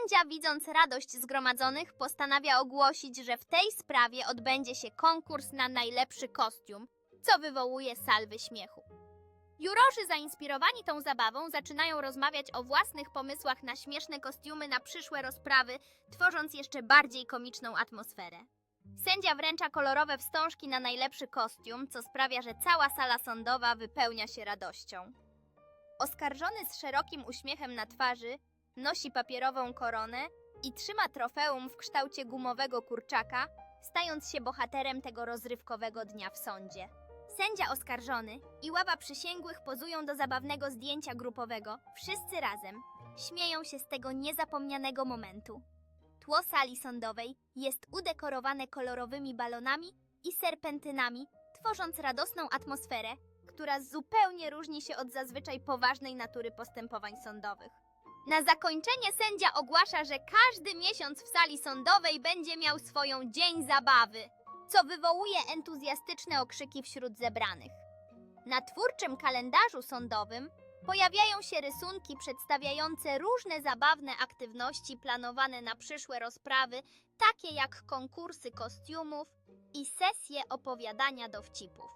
Sędzia, widząc radość zgromadzonych, postanawia ogłosić, że w tej sprawie odbędzie się konkurs na najlepszy kostium, co wywołuje salwy śmiechu. Jurorzy zainspirowani tą zabawą zaczynają rozmawiać o własnych pomysłach na śmieszne kostiumy na przyszłe rozprawy, tworząc jeszcze bardziej komiczną atmosferę. Sędzia wręcza kolorowe wstążki na najlepszy kostium, co sprawia, że cała sala sądowa wypełnia się radością. Oskarżony z szerokim uśmiechem na twarzy nosi papierową koronę i trzyma trofeum w kształcie gumowego kurczaka, stając się bohaterem tego rozrywkowego dnia w sądzie. Sędzia oskarżony i ława przysięgłych pozują do zabawnego zdjęcia grupowego, wszyscy razem. Śmieją się z tego niezapomnianego momentu. Tło sali sądowej jest udekorowane kolorowymi balonami i serpentynami, tworząc radosną atmosferę, która zupełnie różni się od zazwyczaj poważnej natury postępowań sądowych. Na zakończenie sędzia ogłasza, że każdy miesiąc w sali sądowej będzie miał swoją dzień zabawy, co wywołuje entuzjastyczne okrzyki wśród zebranych. Na twórczym kalendarzu sądowym pojawiają się rysunki przedstawiające różne zabawne aktywności planowane na przyszłe rozprawy, takie jak konkursy kostiumów i sesje opowiadania dowcipów.